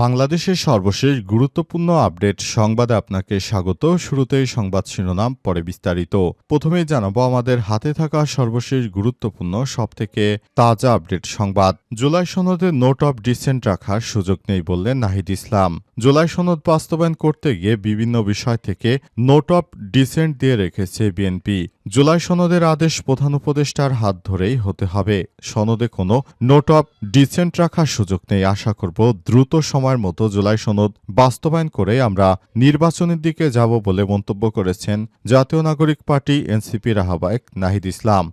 বাংলাদেশের সর্বশেষ গুরুত্বপূর্ণ আপডেট সংবাদে আপনাকে স্বাগত। শুরুতেই সংবাদ শিরোনাম, পরে বিস্তারিত। প্রথমে জানাব, আমাদের হাতে থাকা সর্বশেষ গুরুত্বপূর্ণ, সবথেকে তাজা আপডেট সংবাদ। জুলাই সনদে নোট অফ ডিসেন্ট রাখার সুযোগ নেই বললেন নাহিদ ইসলাম। জুলাই সনদ বাস্তবায়ন করতে গিয়ে বিভিন্ন বিষয় থেকে নোট অফ ডিসেন্ট দিয়ে রেখেছে বিএনপি। জুলাই সনদের আদেশ প্রধান উপদেষ্টার হাত ধরেই হতে হবে। সনদে কোনো নোট অফ ডিসেন্ট রাখার সুযোগ নেই, আশা করব দ্রুত সময়ের মতো জুলাই সনদ বাস্তবায়ন করে আমরা নির্বাচনের দিকে যাব বলে মন্তব্য করেছেন জাতীয় নাগরিক পার্টি এনসিপির আহ্বায়ক নাহিদ ইসলাম।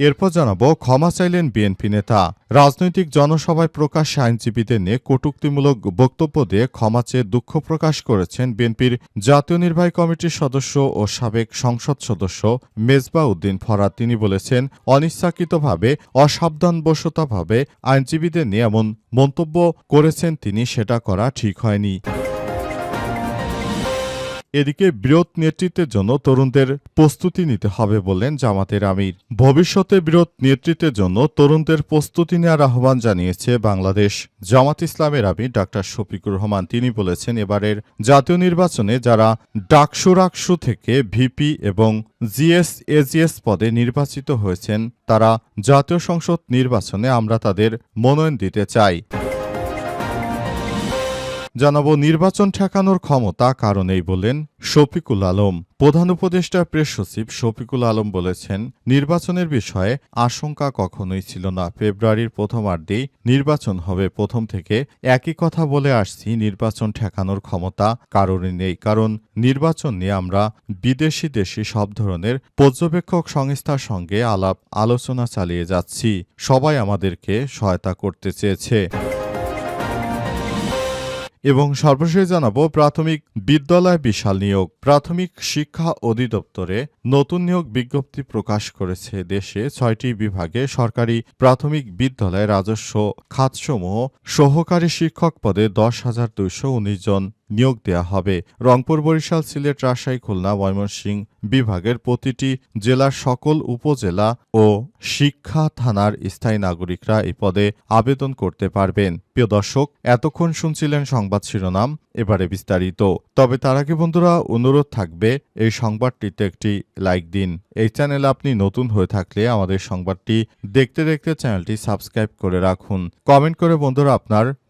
এরপর জানাব, ক্ষমা চাইলেন বিএনপি নেতা। রাজনৈতিক জনসভায় প্রকাশ আইনজীবীদের নিয়ে কটূক্তিমূলক বক্তব্য দিয়ে ক্ষমা চেয়ে দুঃখ প্রকাশ করেছেন বিএনপির জাতীয় নির্বাহী কমিটির সদস্য ও সাবেক সংসদ সদস্য মেজবা উদ্দিন ফরাদ। তিনি বলেছেন, অনিচ্ছাকৃতভাবে, অসাবধানবশতাভাবে আইনজীবীদের নিয়ে এমন মন্তব্য করেছেন তিনি, সেটা করা ঠিক হয়নি। এদিকে বিরোধ নেতৃত্বের জন্য তরুণদের প্রস্তুতি নিতে হবে বললেন জামাতের আমির। ভবিষ্যতে বিরোধ নেতৃত্বের জন্য তরুণদের প্রস্তুতি নেওয়ার আহ্বান জানিয়েছে বাংলাদেশ জামাত ইসলামের আমির ডাক্তার শফিকুর রহমান। তিনি বলেছেন, এবারের জাতীয় নির্বাচনে যারা ডাকসু রাকসু থেকে ভিপি এবং জিএস এজিএস পদে নির্বাচিত হয়েছেন, তারা জাতীয় সংসদ নির্বাচনে আমরা তাদের মনোনয়ন দিতে চাই। জানাব নির্বাচন ঠেকানোর ক্ষমতা কারণেই বললেন শফিকুল আলম। প্রধান উপদেষ্টা প্রেস সচিব শফিকুল আলম বলেছেন, নির্বাচনের বিষয়ে আশঙ্কা কখনোই ছিল না। ফেব্রুয়ারির প্রথমার্ধেই নির্বাচন হবে। প্রথম থেকে একই কথা বলে আসছি, নির্বাচন ঠেকানোর ক্ষমতা কারণে নেই। কারণ নির্বাচন নিয়ে আমরা বিদেশি দেশি সব ধরনের পর্যবেক্ষক সংস্থার সঙ্গে আলাপ আলোচনা চালিয়ে যাচ্ছি। সবাই আমাদেরকে সহায়তা করতে চেয়েছে। এবং সর্বশেষ জানাব প্রাথমিক বিদ্যালয় বিশাল নিয়োগ। প্রাথমিক শিক্ষা অধিদপ্তরে নতুন নিয়োগ বিজ্ঞপ্তি প্রকাশ করেছে দেশে ছয়টি বিভাগে সরকারি প্রাথমিক বিদ্যালয়ে রাজস্ব খাতসমূহ সহকারী শিক্ষক পদে দশ হাজার দুইশো উনিশ জন। নিয়োগ দেওয়া হবে। রংপুর, বরিশাল, সিলেট, রাজশাহী, খুলনা, ময়মনসিংহ বিভাগের প্রতিটি জেলার সকল উপজেলা ও শিক্ষা থানার স্থায়ী নাগরিকরা এই পদে আবেদন করতে পারবেন। প্রিয় দর্শক, এতক্ষণ শুনছিলেন সংবাদ শিরোনাম, এবারে বিস্তারিত। তবে তার আগে বন্ধুরা, অনুরোধ থাকবে, এই সংবাদটিতে একটি লাইক দিন। এই চ্যানেল আপনি নতুন হয়ে থাকলে আমাদের সংবাদটি দেখতে দেখতে চ্যানেলটি সাবস্ক্রাইব করে রাখুন। কমেন্ট করে বন্ধুরা আপনার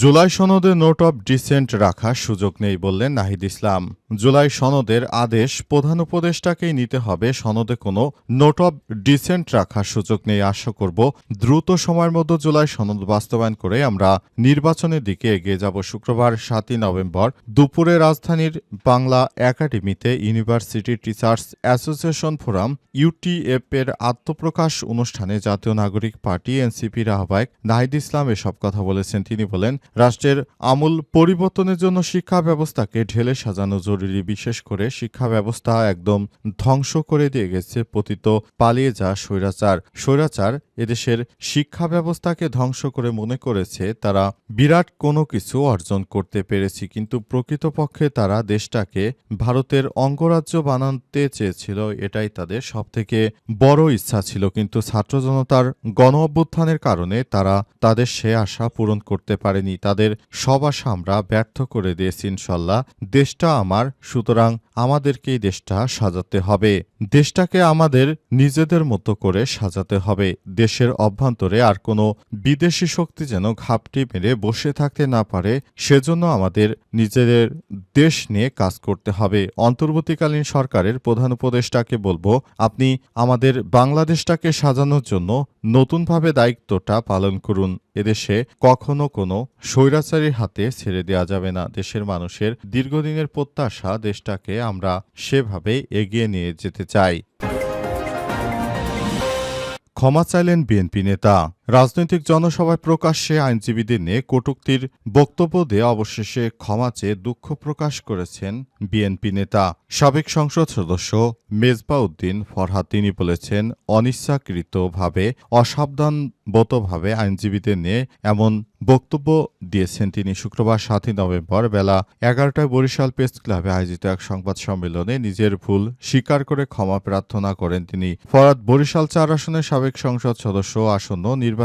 জুলাই সনদে নোট অব ডিসেন্ট রাখার সুযোগ নেই বললেন নাহিদ ইসলাম। জুলাই সনদের আদেশ প্রধান উপদেষ্টাকেই নিতে হবে, সনদে কোনো নোট অফ ডিসেন্ট রাখার সুযোগ নেই। আশা করব দ্রুত সময়ের মধ্যে জুলাই সনদ বাস্তবায়ন করে আমরা নির্বাচনের দিকে এগিয়ে যাব। শুক্রবার সাতই নভেম্বর দুপুরে রাজধানীর বাংলা একাডেমিতে university teachers association forum UTF এর আত্মপ্রকাশ অনুষ্ঠানে জাতীয় নাগরিক পার্টি এনসিপির আহ্বায়ক নাহিদ ইসলাম এসব কথা বলেছেন। তিনি বলেন রাষ্ট্রের আমূল পরিবর্তনের জন্য শিক্ষা ব্যবস্থাকে ঢেলে সাজানো জরুরি, বিশেষ করে শিক্ষা ব্যবস্থা একদম ধ্বংস করে দিয়ে গেছে, পতিত পালিয়ে যা স্বৈরাচার। স্বৈরাচার এদেশের শিক্ষা ব্যবস্থাকে ধ্বংস করে মনে করেছে, তারা বিরাট কোনো কিছু অর্জন করতে পেরেছি, কিন্তু প্রকৃতপক্ষে তারা দেশটাকে ভারতের অঙ্গরাজ্য বানাতে চেয়েছিল, এটাই তাদের সবথেকে বড় ইচ্ছা ছিল, কিন্তু ছাত্র জনতার গণ অভ্যুত্থানের কারণে তারা তাদের সে আশা পূরণ করতে পারেনি। তাদের সব আমরা ব্যর্থ করে দিয়েছি ইনশাল্লাহ। দেশটা আমার, সুতরাং আমাদেরকেই দেশটা সাজাতে হবে। দেশটাকে আমাদের নিজেদের মতো করে সাজাতে হবে। দেশের অভ্যন্তরে আর কোনো বিদেশি শক্তি যেন ঘাপটি মেরে বসে থাকতে না পারে, সেজন্য আমাদের নিজেদের দেশ নিয়ে কাজ করতে হবে। অন্তর্বর্তীকালীন সরকারের প্রধান উপদেষ্টাকে বলব, আপনি আমাদের বাংলাদেশটাকে সাজানোর জন্য নতুনভাবে দায়িত্বটা পালন করুন। এদেশে কখনো কোনো স্বৈরাচারীর হাতে ছেড়ে দেওয়া যাবে না। দেশের মানুষের দীর্ঘদিনের প্রত্যাশা দেশটাকে আমরা সেভাবে এগিয়ে নিয়ে যেতে চাই। ক্ষমা চাইলেন বিএনপি নেতা। রাজনৈতিক জনসভায় প্রকাশ্যে আইনজীবীদের নিয়ে কটূক্তির বক্তব্য দিয়ে অবশেষে ক্ষমা চেয়ে দুঃখ প্রকাশ করেছেন বিএনপি নেতা। সাবেক সংসদ সদস্য মেজবা উদ্দিন ফরহাদ, তিনি বলেছেন, অনিচ্ছাকৃতভাবে অসাবধানবতভাবে আইনজীবীদের নিয়ে এমন বক্তব্য দিয়েছেন তিনি। শুক্রবার সাতই নভেম্বর বেলা এগারোটায় বরিশাল প্রেস ক্লাবে আয়োজিত এক সংবাদ সম্মেলনে নিজের ভুল স্বীকার করে ক্ষমা প্রার্থনা করেন তিনি। ফরাদ বরিশাল চার আসনের সাবেক সংসদ সদস্য আসন্ন নির্বাচনে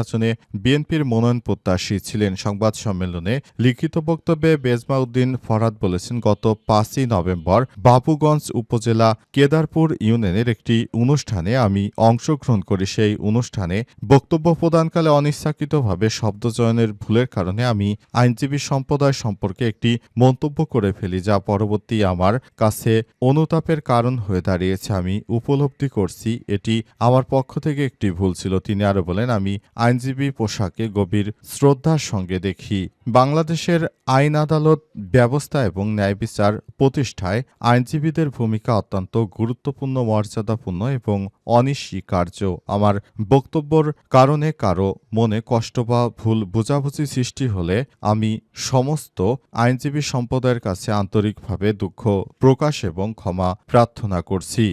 বিএনপির মনোনয়ন প্রত্যাশী ছিলেন সংবাদ সম্মেলনে লিখিত বক্তব্যে বেজমা উদ্দিন ফরহাদ বলেছেন, গত পাঁচই নভেম্বর বাবুগঞ্জ উপজেলা কেদারপুর ইউনিয়নের একটি অনুষ্ঠানে আমি অংশগ্রহণ করি। সেই অনুষ্ঠানে বক্তব্য প্রদানকালে অনিচ্ছাকৃতভাবে শব্দচয়নের ভুলের কারণে আমি আইনজীবী সম্প্রদায় সম্পর্কে একটি মন্তব্য করে ফেলি, যা পরবর্তী আমার কাছে অনুতাপের কারণ হয়ে দাঁড়িয়েছে। আমি উপলব্ধি করছি, এটি আমার পক্ষ থেকে একটি ভুল ছিল। তিনি আরও বলেন, আমি আইনজীবী পোশাকে গভীর শ্রদ্ধার সঙ্গে দেখি। বাংলাদেশের আইন আদালত ব্যবস্থা এবং ন্যায় বিচার প্রতিষ্ঠায় আইনজীবীদের ভূমিকা অত্যন্ত গুরুত্বপূর্ণ, মর্যাদাপূর্ণ এবং অনিস্বীকার্য। আমার বক্তব্যর কারণে কারও মনে কষ্ট বা ভুল বোঝাবুঝি সৃষ্টি হলে আমি সমস্ত আইনজীবী সম্প্রদায়ের কাছে আন্তরিকভাবে দুঃখ প্রকাশ এবং ক্ষমা প্রার্থনা করছি।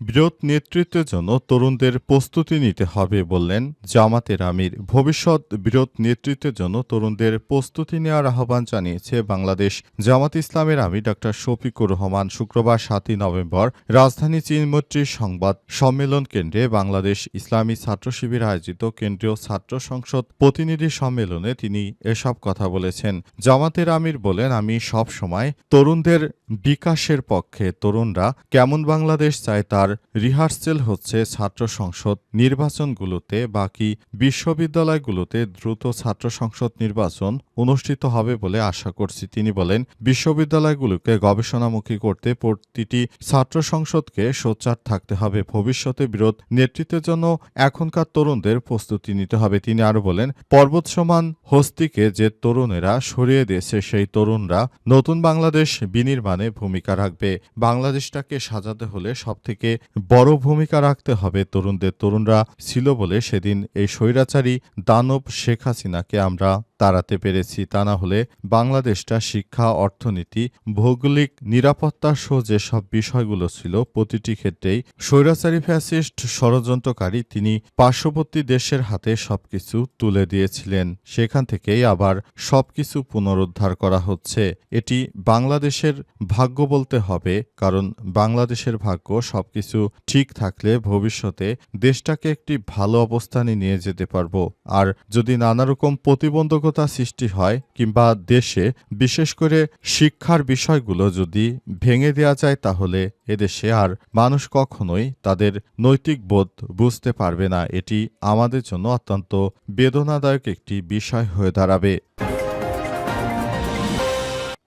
বিরোধ নেতৃত্বের জন্য তরুণদের প্রস্তুতি নিতে হবে বললেন জামাতের আমির। ভবিষ্যৎ বিরোধ নেতৃত্বের জন্য তরুণদের প্রস্তুতি নেওয়ার আহ্বান জানিয়েছে বাংলাদেশ। জামাত ইসলামের আমির ডক্টর শফিকুর রহমান শুক্রবার সাতই নভেম্বর রাজধানী চীনমৈত্রীর সংবাদ সম্মেলন কেন্দ্রে বাংলাদেশ ইসলামী ছাত্র শিবির আয়োজিত কেন্দ্রীয় ছাত্র সংসদ প্রতিনিধি সম্মেলনে তিনি এসব কথা বলেছেন। জামাতের আমির বলেন, আমি সব সময় তরুণদের বিকাশের পক্ষে, তরুণরা কেমন বাংলাদেশ চায় তার রিহার্সেল হচ্ছে ছাত্র সংসদ নির্বাচনগুলোতে বাকি বিশ্ববিদ্যালয়গুলোতে দ্রুত ছাত্র সংসদ নির্বাচন অনুষ্ঠিত হবে বলে আশা করছি। তিনি বলেন, বিশ্ববিদ্যালয়গুলোকে গবেষণামুখী করতে প্রতিটি ছাত্র সংসদকে সোচ্চার থাকতে হবে। ভবিষ্যতে বিরোধ নেতৃত্বের জন্য এখনকার তরুণদের প্রস্তুতি নিতে হবে। তিনি আরও বলেন পর্বত সমান হস্তিকে যে তরুণেরা সরিয়ে দিয়েছে, সেই তরুণরা নতুন বাংলাদেশ বিনির্মাণে ভূমিকা রাখবে। বাংলাদেশটাকে সাজাতে হলে সবথেকে বড় ভূমিকা রাখতে হবে তরুণদের তরুণরা ছিল বলে সেদিন এই স্বৈরাচারী দানব শেখ হাসিনাকে আমরা তাড়াতে পেরেছি। তা না হলে বাংলাদেশটা শিক্ষা, অর্থনীতি, ভৌগোলিক নিরাপত্তা সহ যেসব বিষয়গুলো ছিল প্রতিটি ক্ষেত্রেই স্বৈরাচারী ফ্যাসিস্ট ষড়যন্ত্রকারী তিনি পার্শ্ববর্তী দেশের হাতে সবকিছু তুলে দিয়েছিলেন। সেখান থেকেই আবার সবকিছু পুনরুদ্ধার করা হচ্ছে। এটি বাংলাদেশের ভাগ্য বলতে হবে, কারণ বাংলাদেশের ভাগ্য সবকিছু ঠিক থাকলে ভবিষ্যতে দেশটাকে একটি ভালো অবস্থানে নিয়ে যেতে পারব। আর যদি নানা রকম প্রতিবন্ধকতা সৃষ্টি হয় কিংবা দেশে বিশেষ করে শিক্ষার বিষয়গুলো যদি ভেঙে দেওয়া যায় তাহলে এদেশে আর মানুষ কখনোই তাদের নৈতিক বোধ বুঝতে পারবে না। এটি আমাদের জন্য অত্যন্ত বেদনাদায়ক একটি বিষয় হয়ে দাঁড়াবে।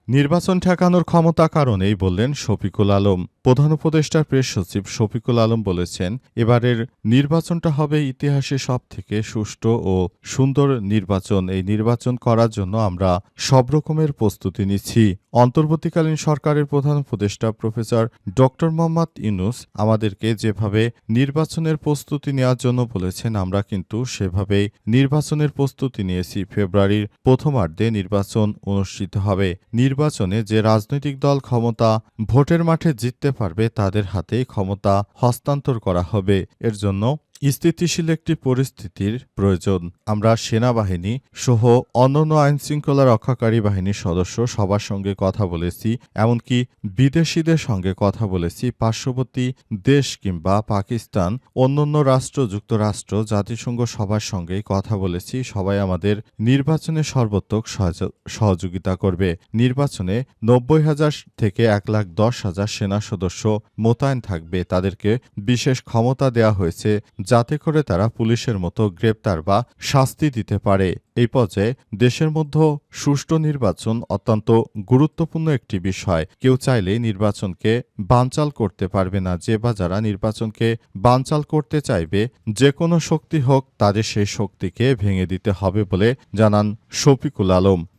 নির্বাচন ঠেকানোর ক্ষমতা কারণেই বললেন শফিকুল আলম। প্রধান উপদেষ্টার প্রেস সচিব শফিকুল আলম বলেছেন, এবারের নির্বাচনটা হবে ইতিহাসে সব থেকে সুষ্ঠু ও সুন্দর নির্বাচন। এই নির্বাচন করার জন্য আমরা সব রকমের প্রস্তুতি নিচ্ছি। অন্তর্বর্তীকালীন সরকারের প্রধান উপদেষ্টা প্রফেসর ডক্টর মোহাম্মদ ইউনুস আমাদেরকে যেভাবে নির্বাচনের প্রস্তুতি নেওয়ার জন্য বলেছেন, আমরা কিন্তু সেভাবেই নির্বাচনের প্রস্তুতি নিয়েছি। ফেব্রুয়ারির প্রথমার্ধে নির্বাচন অনুষ্ঠিত হবে। নির্বাচনে যে রাজনৈতিক দল ক্ষমতা ভোটের মাঠে জিততে পারবে তাদের হাতেই ক্ষমতা হস্তান্তর করা হবে। এর জন্য স্থিতিশীল একটি পরিস্থিতির প্রয়োজন। আমরা সেনাবাহিনী সহ অন্যান্য আইনশৃঙ্খলা রক্ষাকারী বাহিনীর সদস্য সবার সঙ্গে কথা বলেছি, এমনকি বিদেশিদের সঙ্গে কথা বলেছি। পার্শ্ববর্তী দেশ কিংবা পাকিস্তান, অন্যান্য রাষ্ট্র, যুক্তরাষ্ট্র, জাতিসংঘ সবার সঙ্গেই কথা বলেছি। সবাই আমাদের নির্বাচনে সর্বোত্তক সহযোগ- সহযোগিতা করবে। নির্বাচনে নব্বই হাজার থেকে এক লাখ দশ হাজার সেনা সদস্য মোতায়েন থাকবে। তাদেরকে বিশেষ ক্ষমতা দেওয়া হয়েছে যাতে করে তারা পুলিশের মতো গ্রেপ্তার বা শাস্তি দিতে পারে। এই পর্যায়ে দেশের মধ্যে সুষ্ঠু নির্বাচন অত্যন্ত গুরুত্বপূর্ণ একটি বিষয়। কেউ চাইলেই নির্বাচনকে বানচাল করতে পারবে না, যে বা যারা নির্বাচনকে বানচাল করতে চাইবে, যে কোনো শক্তি হোক, তাদের সেই শক্তিকে ভেঙে দিতে হবে বলে জানান শফিকুল আলম।